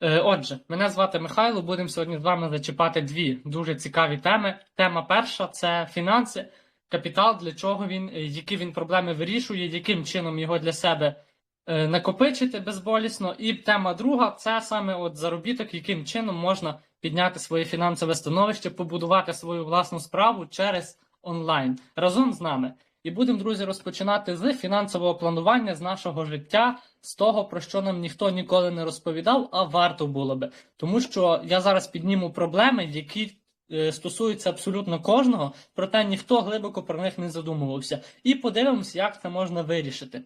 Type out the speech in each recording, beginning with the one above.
Е, Отже, мене звати Михайло. Будемо сьогодні з вами зачіпати дві дуже цікаві теми. Тема перша це фінанси, капітал, для чого він, е, які він проблеми вирішує, яким чином його для себе е, накопичити безболісно. І тема друга це саме от заробіток, яким чином можна підняти своє фінансове становище, побудувати свою власну справу через онлайн разом з нами. І будемо, друзі, розпочинати з фінансового планування з нашого життя, з того, про що нам ніхто ніколи не розповідав, а варто було би. Тому що я зараз підніму проблеми, які е, стосуються абсолютно кожного, проте ніхто глибоко про них не задумувався. І подивимося, як це можна вирішити.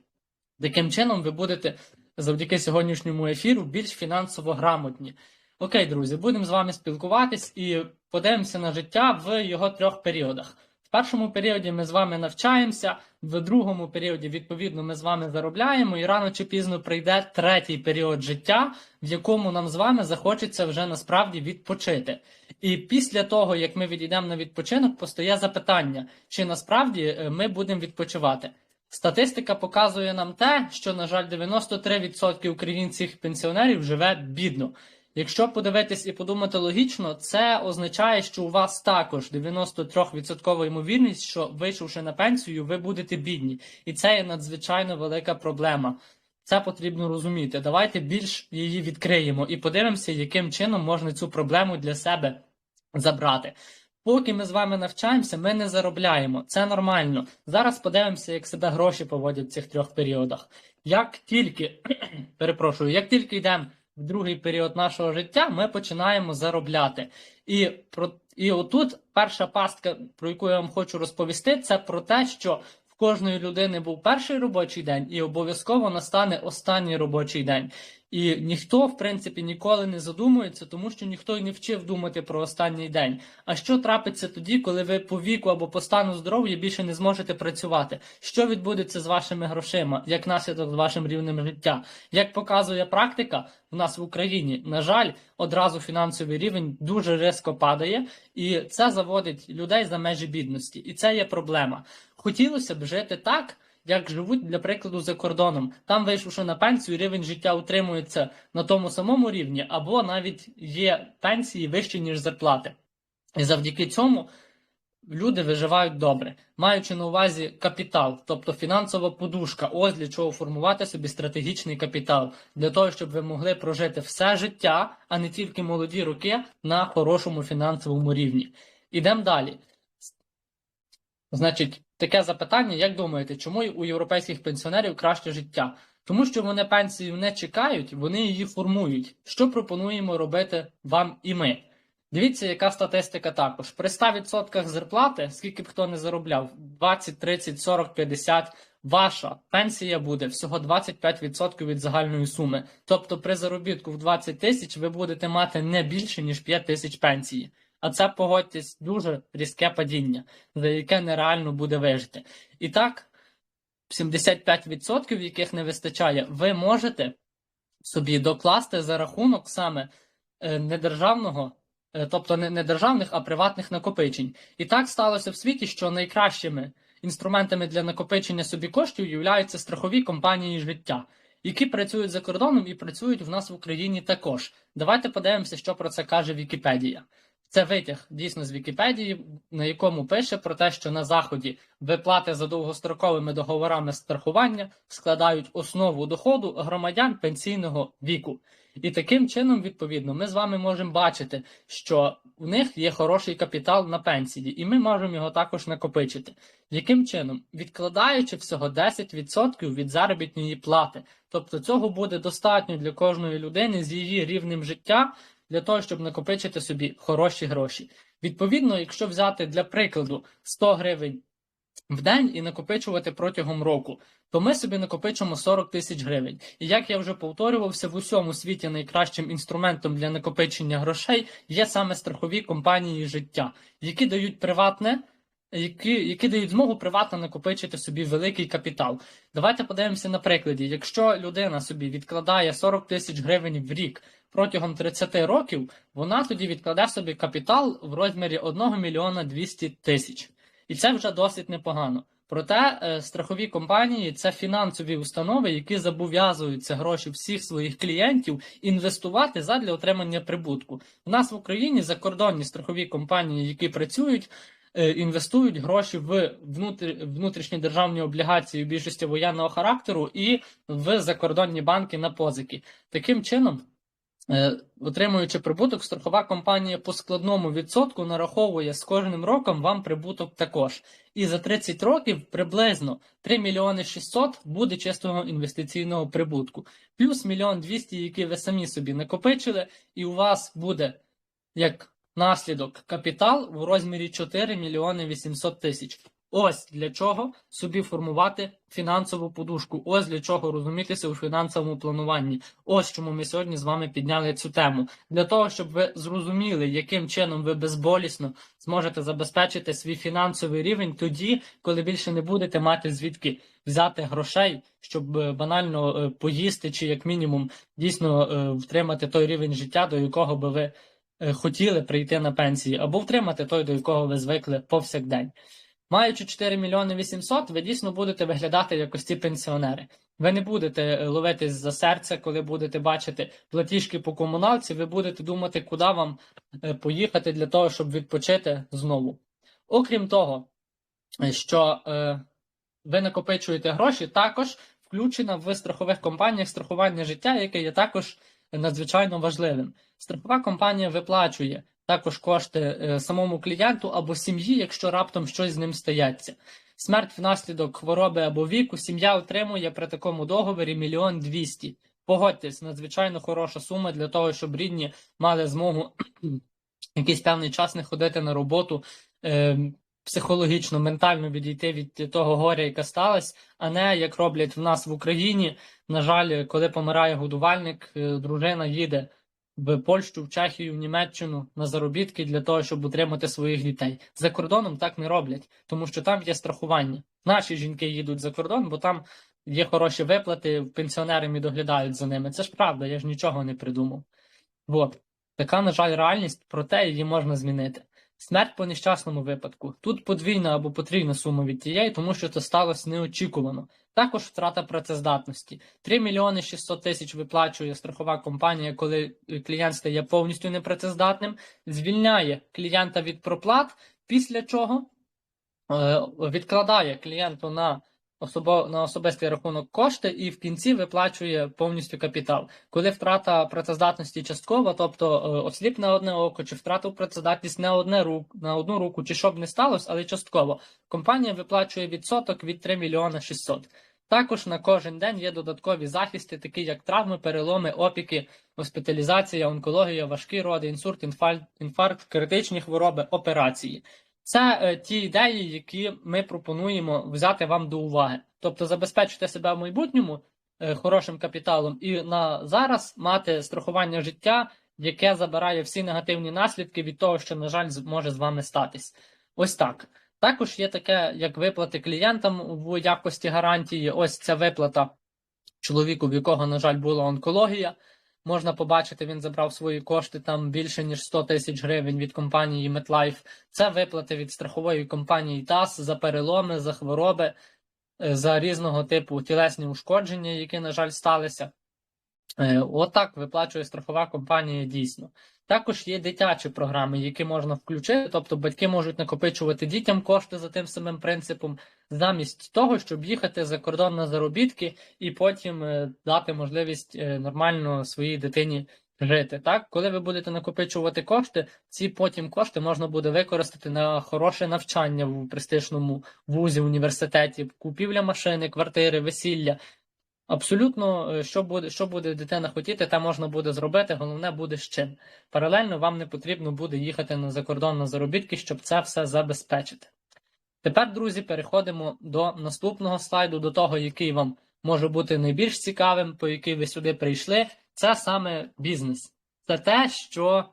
Таким чином, ви будете завдяки сьогоднішньому ефіру більш фінансово грамотні. Окей, друзі, будемо з вами спілкуватись і подивимося на життя в його трьох періодах. Першому періоді ми з вами навчаємося, в другому періоді, відповідно, ми з вами заробляємо, і рано чи пізно прийде третій період життя, в якому нам з вами захочеться вже насправді відпочити. І після того, як ми відійдемо на відпочинок, постає запитання, чи насправді е, ми будемо відпочивати. Статистика показує нам те, що, на жаль, 93% українських пенсіонерів живе бідно. Якщо подивитись і подумати логічно, це означає, що у вас також 93% ймовірність, що вийшовши на пенсію, ви будете бідні. І це є надзвичайно велика проблема. Це потрібно розуміти. Давайте більш її відкриємо і подивимося, яким чином можна цю проблему для себе забрати. Поки ми з вами навчаємося, ми не заробляємо. Це нормально. Зараз подивимося, як себе гроші поводять в цих трьох періодах. Як тільки, перепрошую, як тільки йдемо в другий період нашого життя, ми починаємо заробляти. І про і отут перша пастка, про яку я вам хочу розповісти, це про те, що в кожної людини був перший робочий день, і обов'язково настане останній робочий день. І ніхто, в принципі, ніколи не задумується, тому що ніхто й не вчив думати про останній день. А що трапиться тоді, коли ви по віку або по стану здоров'я більше не зможете працювати? Що відбудеться з вашими грошима, як наслідок з вашим рівнем життя? Як показує практика, в нас в Україні, на жаль, одразу фінансовий рівень дуже різко падає, і це заводить людей за межі бідності. І це є проблема. Хотілося б жити так як живуть, для прикладу, за кордоном. Там, вийшовши на пенсію, рівень життя утримується на тому самому рівні, або навіть є пенсії вищі, ніж зарплати. І завдяки цьому люди виживають добре, маючи на увазі капітал, тобто фінансова подушка, ось для чого формувати собі стратегічний капітал, для того, щоб ви могли прожити все життя, а не тільки молоді роки на хорошому фінансовому рівні. Ідемо далі. Значить, таке запитання: як думаєте, чому у європейських пенсіонерів краще життя? Тому що вони пенсію не чекають, вони її формують. Що пропонуємо робити вам і ми? Дивіться, яка статистика також. При 100% зарплати, скільки б хто не заробляв, 20, 30, 40, 50, ваша пенсія буде всього 25% від загальної суми. Тобто при заробітку в 20 тисяч ви будете мати не більше, ніж 5 тисяч пенсії. А це погодьтесь дуже різке падіння, за яке нереально буде вижити. І так, 75%, яких не вистачає, ви можете собі докласти за рахунок саме е, недержавного, е, тобто не державних, а приватних накопичень. І так сталося в світі, що найкращими інструментами для накопичення собі коштів являються страхові компанії життя. Які працюють за кордоном і працюють в нас в Україні також. Давайте подивимося, що про це каже Вікіпедія. Це витяг дійсно з Вікіпедії, на якому пише про те, що на заході виплати за довгостроковими договорами страхування складають основу доходу громадян пенсійного віку. І таким чином, відповідно, ми з вами можемо бачити, що у них є хороший капітал на пенсії, і ми можемо його також накопичити. Яким чином? Відкладаючи всього 10% від заробітної плати. Тобто цього буде достатньо для кожної людини з її рівнем життя для того, щоб накопичити собі хороші гроші. Відповідно, якщо взяти для прикладу 100 гривень в день і накопичувати протягом року, то ми собі накопичимо 40 тисяч гривень. І як я вже повторювався, в усьому світі найкращим інструментом для накопичення грошей є саме страхові компанії життя, які дають приватне. Які які дають змогу приватно накопичити собі великий капітал. Давайте подивимося на прикладі. Якщо людина собі відкладає 40 тисяч гривень в рік протягом 30 років, вона тоді відкладе собі капітал в розмірі 1 мільйона 200 тисяч. І це вже досить непогано. Проте е, страхові компанії це фінансові установи, які зобов'язуються гроші всіх своїх клієнтів інвестувати задля отримання прибутку. У нас в Україні закордонні страхові компанії, які працюють, інвестують гроші в внутрішні державні облігації в більшості воєнного характеру і в закордонні банки на позики. Таким чином. Е, Отримуючи прибуток, страхова компанія по складному відсотку нараховує з кожним роком вам прибуток також. І за 30 років приблизно 3 мільйони 600 буде чистого інвестиційного прибутку. Плюс мільйон 200, які ви самі собі накопичили, і у вас буде як наслідок капітал в розмірі 4 мільйони 800 тисяч. Ось для чого собі формувати фінансову подушку. Ось для чого розумітися у фінансовому плануванні. Ось чому ми сьогодні з вами підняли цю тему. Для того, щоб ви зрозуміли, яким чином ви безболісно зможете забезпечити свій фінансовий рівень тоді, коли більше не будете мати звідки взяти грошей, щоб е, банально е, поїсти, чи як мінімум дійсно е, втримати той рівень життя, до якого би ви хотіли прийти на пенсії, або втримати той, до якого ви звикли повсякдень. Маючи 4 мільйони 800, ви дійсно будете виглядати як ось ці пенсіонери. Ви не будете е, ловитись за серце, коли будете бачити платіжки по комуналці, ви будете думати, куди вам е, поїхати для того, щоб відпочити знову. Окрім того, е, що е, ви накопичуєте гроші, також включена в страхових компаніях страхування життя, яке є також надзвичайно важливим. Страхова компанія виплачує також кошти е, самому клієнту або сім'ї, якщо раптом щось з ним стається. Смерть внаслідок хвороби або віку сім'я отримує при такому договорі мільйон двісті. Погодьтесь, надзвичайно хороша сума для того, щоб рідні мали змогу якийсь певний час не ходити на роботу, е, психологічно, ментально відійти від того горя, яке сталося, а не як роблять в нас в Україні. На жаль, коли помирає годувальник, е, дружина їде в Польщу, в Чехію, в Німеччину на заробітки для того, щоб утримати своїх дітей. За кордоном так не роблять, тому що там є страхування. Наші жінки їдуть за кордон, бо там є хороші виплати, пенсіонери і доглядають за ними. Це ж правда, я ж нічого не придумав. От. Така, на жаль, реальність, проте її можна змінити. Смерть по нещасному випадку. Тут подвійна або потрійна сума від тієї, тому що це сталося неочікувано. Також втрата працездатності. 3 мільйони 600 тисяч виплачує страхова компанія, коли клієнт стає повністю непрацездатним, звільняє клієнта від проплат, після чого е, відкладає клієнту на особо, на особистий рахунок кошти і в кінці виплачує повністю капітал. Коли втрата працездатності часткова, тобто е, осліп на одне око, чи втратив працездатність на одне рук, на одну руку, чи що б не сталося, але частково, компанія виплачує відсоток від 3 мільйона 600. Також на кожен день є додаткові захисти, такі як травми, переломи, опіки, госпіталізація, онкологія, важкі роди, інсульт, інфаркт, інфаркт, критичні хвороби, операції. Це е, ті ідеї, які ми пропонуємо взяти вам до уваги. Тобто забезпечити себе в майбутньому е, хорошим капіталом і на зараз мати страхування життя, яке забирає всі негативні наслідки від того, що, на жаль, може з вами статись. Ось так. Також є таке, як виплати клієнтам в якості гарантії. Ось ця виплата чоловіку, в якого, на жаль, була онкологія. Можна побачити, він забрав свої кошти там більше ніж 100 тисяч гривень від компанії MetLife. Це виплати від страхової компанії ТАС за переломи, за хвороби, е, за різного типу тілесні ушкодження, які, на жаль, сталися. Е, Отак виплачує страхова компанія дійсно. Також є дитячі програми, які можна включити, тобто батьки можуть накопичувати дітям кошти за тим самим принципом, замість того, щоб їхати за кордон на заробітки і потім е, дати можливість е, нормально своїй дитині жити. Так, коли ви будете накопичувати кошти, ці потім кошти можна буде використати на хороше навчання в престижному вузі, університеті, купівля машини, квартири, весілля. Абсолютно, е, що буде, що буде дитина хотіти, те можна буде зробити. Головне буде з чим. Паралельно вам не потрібно буде їхати на закордон на заробітки, щоб це все забезпечити. Тепер, друзі, переходимо до наступного слайду, до того, який вам може бути найбільш цікавим, по який ви сюди прийшли. Це саме бізнес. Це те, що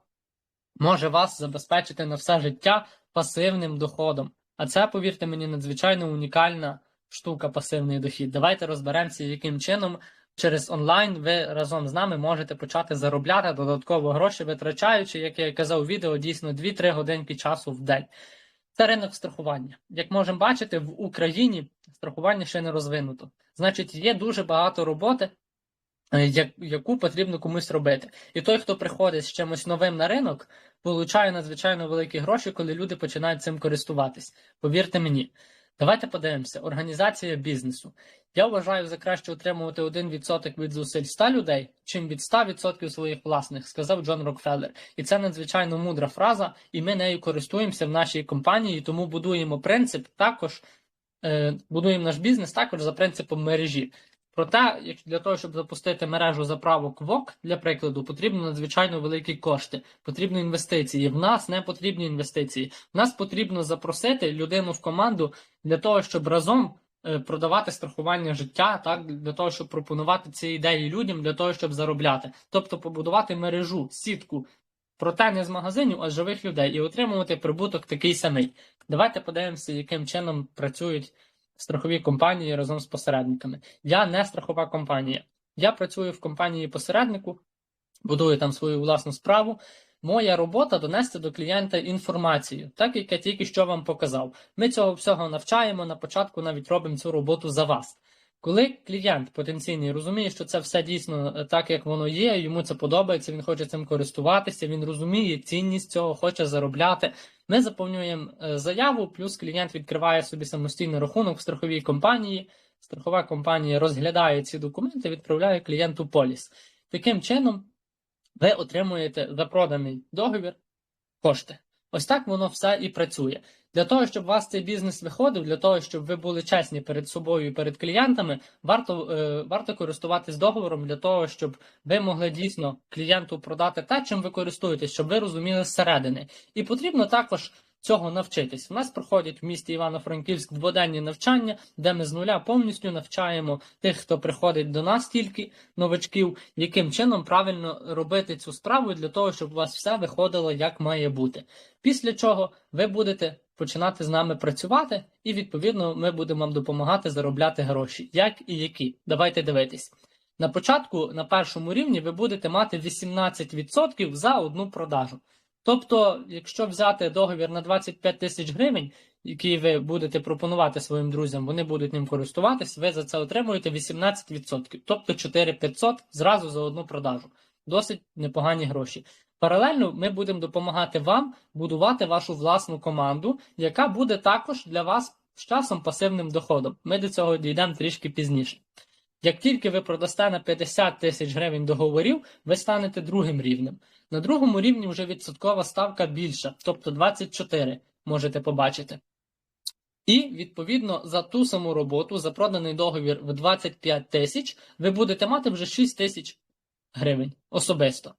може вас забезпечити на все життя пасивним доходом. А це, повірте мені, надзвичайно унікальна штука пасивний дохід. Давайте розберемося, яким чином через онлайн ви разом з нами можете почати заробляти додатково гроші, витрачаючи, як я казав відео, дійсно 2-3 годинки часу в день. Це ринок страхування. Як можемо бачити, в Україні страхування ще не розвинуто. Значить, є дуже багато роботи, е, яку потрібно комусь робити. І той, хто приходить з чимось новим на ринок, получає надзвичайно великі гроші, коли люди починають цим користуватись. Повірте мені. Давайте подивимося. Організація бізнесу. Я вважаю за краще отримувати 1% від зусиль 100 людей, чим від 100% своїх власних, сказав Джон Рокфеллер. І це надзвичайно мудра фраза, і ми нею користуємося в нашій компанії, тому будуємо принцип також, е, будуємо наш бізнес також за принципом мережі. Проте, для того, щоб запустити мережу заправок ВОК, для прикладу, потрібно надзвичайно великі кошти, потрібні інвестиції. В нас не потрібні інвестиції. В нас потрібно запросити людину в команду для того, щоб разом е, продавати страхування життя, так для того, щоб пропонувати ці ідеї людям, для того, щоб заробляти, тобто побудувати мережу, сітку. Проте не з магазинів, а з живих людей і отримувати прибуток такий самий. Давайте подивимося, яким чином працюють страхові компанії разом з посередниками. Я не страхова компанія. Я працюю в компанії посереднику, будую там свою власну справу. Моя робота донести до клієнта інформацію, так як я тільки що вам показав. Ми цього всього навчаємо. На початку навіть робимо цю роботу за вас. Коли клієнт потенційний розуміє, що це все дійсно е, так, як воно є, йому це подобається, він хоче цим користуватися, він розуміє цінність цього, хоче заробляти. Ми заповнюємо е, заяву, плюс клієнт відкриває собі самостійний рахунок в страховій компанії. Страхова компанія розглядає ці документи, відправляє клієнту поліс. Таким чином, ви отримуєте за проданий договір кошти. Ось так воно все і працює. Для того, щоб у вас цей бізнес виходив, для того, щоб ви були чесні перед собою і перед клієнтами, варто, е, варто користуватись договором для того, щоб ви могли дійсно клієнту продати те, чим ви користуєтесь, щоб ви розуміли зсередини. І потрібно також цього навчитись. У нас проходять в місті Івано-Франківськ дводенні навчання, де ми з нуля повністю навчаємо тих, хто приходить до нас тільки новачків, яким чином правильно робити цю справу для того, щоб у вас все виходило як має бути. Після чого ви будете починати з нами працювати, і відповідно ми будемо вам допомагати заробляти гроші. Як і які? Давайте дивитись. На початку, на першому рівні, ви будете мати 18% за одну продажу. Тобто, якщо взяти договір на 25 тисяч гривень, який ви будете пропонувати своїм друзям, вони будуть ним користуватись, ви за це отримуєте 18%, тобто 4500 зразу за одну продажу. Досить непогані гроші. Паралельно ми будемо допомагати вам будувати вашу власну команду, яка буде також для вас з часом пасивним доходом. Ми до цього дійдемо трішки пізніше. Як тільки ви продасте на 50 тисяч гривень договорів, ви станете другим рівнем. На другому рівні вже відсоткова ставка більша, тобто 24 можете побачити. І, відповідно, за ту саму роботу, за проданий договір в 25 тисяч, ви будете мати вже 6 тисяч гривень особисто.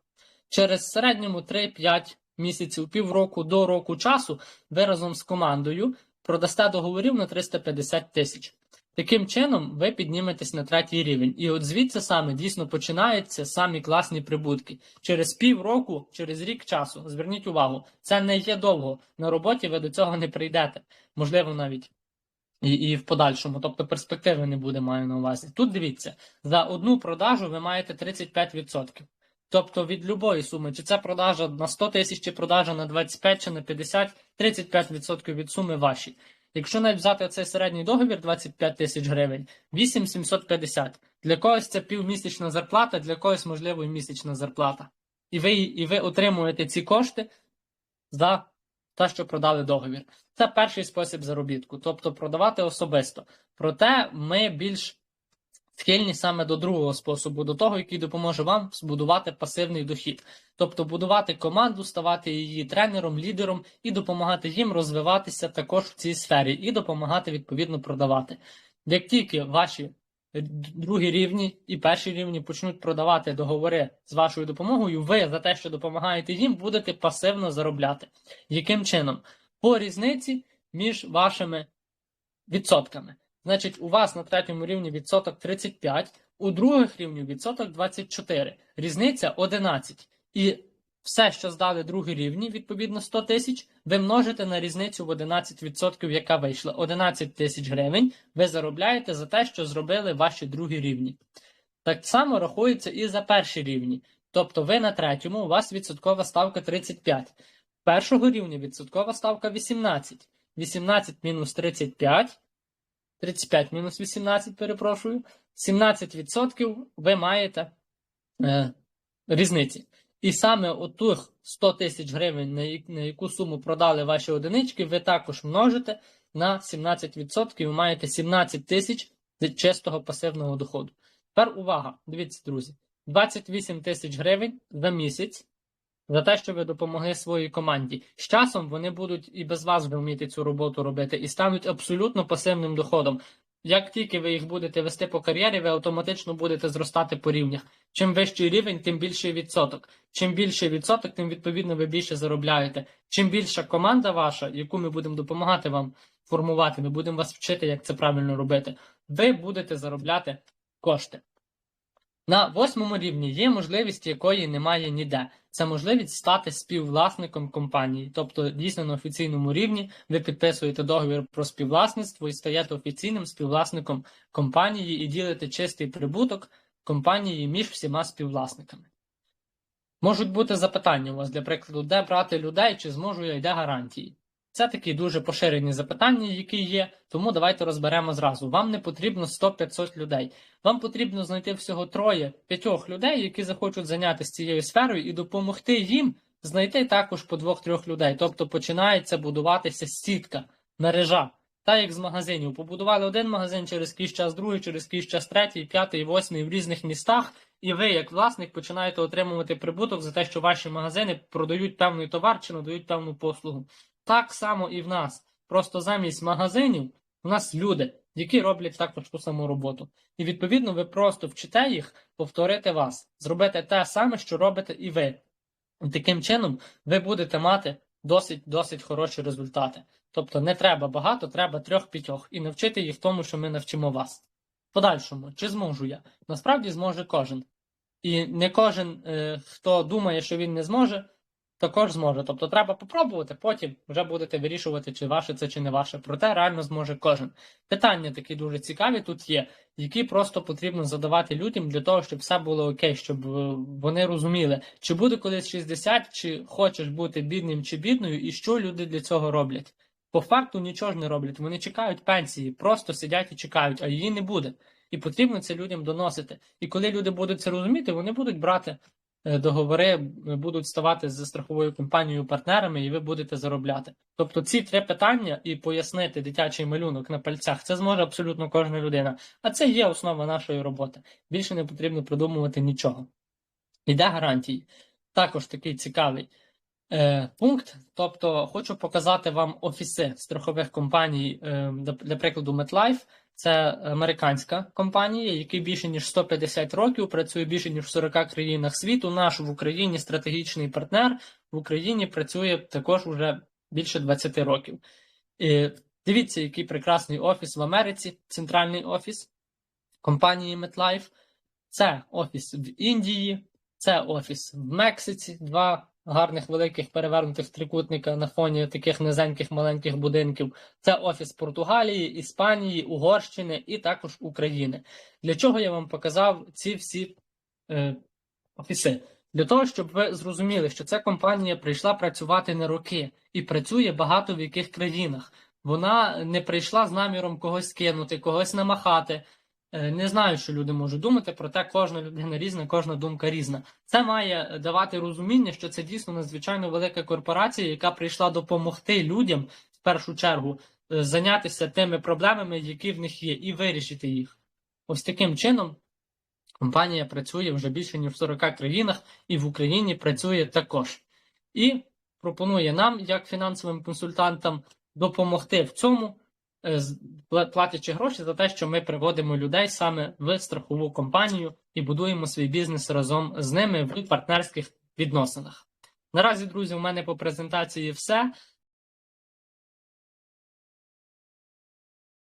Через середньому 3-5 місяців, півроку до року часу, ви разом з командою продасте договорів на 350 тисяч. Таким чином, ви підніметесь на третій рівень. І от звідси саме дійсно починаються самі класні прибутки. Через півроку, через рік часу, зверніть увагу, це не є довго. На роботі ви до цього не прийдете. Можливо, навіть і, і в подальшому, тобто перспективи не буде, маю на увазі. Тут дивіться, за одну продажу ви маєте 35%. Тобто від любої суми, чи це продажа на 100 тисяч, чи продажа на 25 чи на 50, 35% від суми ваші. Якщо навіть взяти цей середній договір 25 тисяч гривень, 8750. Для когось це півмісячна зарплата, для когось, можливо, і місячна зарплата. І ви, і ви отримуєте ці кошти за те, що продали договір. Це перший спосіб заробітку, тобто продавати особисто. Проте ми більш схильні саме до другого способу, до того, який допоможе вам збудувати пасивний дохід, тобто будувати команду, ставати її тренером, лідером і допомагати їм розвиватися також в цій сфері, і допомагати відповідно продавати. Як тільки ваші другі рівні і перші рівні почнуть продавати договори з вашою допомогою, ви за те, що допомагаєте їм, будете пасивно заробляти. Яким чином? По різниці між вашими відсотками. Значить, у вас на третьому рівні відсоток 35, у других рівнів відсоток 24, різниця 11. І все, що здали другі рівні, відповідно 100 тисяч, ви множите на різницю в 11%, яка вийшла. 11 тисяч гривень ви заробляєте за те, що зробили ваші другі рівні. Так само рахується і за перші рівні. Тобто ви на третьому, у вас відсоткова ставка 35. Першого рівня відсоткова ставка 18. 18 мінус 35. 35 мінус 18, перепрошую. 17% ви маєте е, різниці. І саме отих 100 тисяч гривень, на, яку суму продали ваші одинички, ви також множите на 17% і ви маєте 17 тисяч чистого пасивного доходу. Тепер увага, дивіться, друзі, 28 тисяч гривень за місяць за те, що ви допомогли своїй команді. З часом вони будуть і без вас вміти цю роботу робити, і стануть абсолютно пасивним доходом. Як тільки ви їх будете вести по кар'єрі, ви автоматично будете зростати по рівнях. Чим вищий рівень, тим більший відсоток. Чим більший відсоток, тим відповідно ви більше заробляєте. Чим більша команда ваша, яку ми будемо допомагати вам формувати, ми будемо вас вчити, як це правильно робити, ви будете заробляти кошти. На восьмому рівні є можливість, якої немає ніде. Це можливість стати співвласником компанії. Тобто, дійсно на офіційному рівні ви підписуєте договір про співвласництво і стаєте офіційним співвласником компанії і ділите чистий прибуток компанії між всіма співвласниками. Можуть бути запитання у вас, для прикладу, де брати людей, чи зможу я, і де гарантії. Це такі дуже поширені запитання, які є, тому давайте розберемо зразу. Вам не потрібно 100-500 людей. Вам потрібно знайти всього троє п'ятьох людей, які захочуть зайнятися цією сферою, і допомогти їм знайти також по двох-трьох людей. Тобто починається будуватися сітка, мережа. Так як з магазинів. Побудували один магазин через якийсь час, другий, через якийсь час третій, п'ятий, восьмий в різних містах. І ви, як власник, починаєте отримувати прибуток за те, що ваші магазини продають певний товар чи надають певну послугу. Так само і в нас. Просто замість магазинів у нас люди, які роблять також ту саму роботу. І відповідно ви просто вчите їх повторити вас, зробити те саме, що робите і ви. І таким чином ви будете мати досить досить хороші результати. Тобто не треба багато, треба трьох-п'ятьох і навчити їх тому, що ми навчимо вас. Подальшому, чи зможу я? Насправді зможе кожен. І не кожен, е, хто думає, що він не зможе, також зможе. Тобто треба попробувати, потім вже будете вирішувати, чи ваше це, чи не ваше. Проте реально зможе кожен. Питання такі дуже цікаві тут є, які просто потрібно задавати людям для того, щоб все було окей, щоб е, вони розуміли, чи буде колись 60, чи хочеш бути бідним чи бідною, і що люди для цього роблять. По факту нічого ж не роблять. Вони чекають пенсії, просто сидять і чекають, а її не буде. І потрібно це людям доносити. І коли люди будуть це розуміти, вони будуть брати договори, е, будуть ставати з страховою компанією партнерами, і ви будете заробляти. Тобто ці три питання і пояснити дитячий малюнок на пальцях, це зможе абсолютно кожна людина. А це є основа нашої роботи. Більше не потрібно придумувати нічого. Іде гарантії. Також такий цікавий е, пункт. Тобто, хочу показати вам офіси страхових компаній, е, для прикладу, MetLife. Це американська компанія, який більше ніж 150 років працює більше ніж в 40 країнах світу. Наш в Україні стратегічний партнер в Україні працює також уже більше 20 років. І дивіться, який прекрасний офіс в Америці, центральний офіс компанії MetLife. Це офіс в Індії, це офіс в Мексиці. Два гарних великих перевернутих трикутника на фоні таких низеньких маленьких будинків. Це офіс Португалії, Іспанії, Угорщини і також України. Для чого я вам показав ці всі е, офіси? Для того, щоб ви зрозуміли, що ця компанія прийшла працювати на роки і працює багато в яких країнах. Вона не прийшла з наміром когось кинути, когось намахати. Е, Не знаю, що люди можуть думати, проте кожна людина різна, кожна думка різна. Це має давати розуміння, що це дійсно надзвичайно велика корпорація, яка прийшла допомогти людям в першу чергу е, зайнятися тими проблемами, які в них є, і вирішити їх. Ось таким чином компанія працює вже більше ніж в 40 країнах, і в Україні працює також. І пропонує нам, як фінансовим консультантам, допомогти в цьому е, платячи гроші за те, що ми приводимо людей саме в страхову компанію і будуємо свій бізнес разом з ними в партнерських відносинах. Наразі, друзі, у мене по презентації все.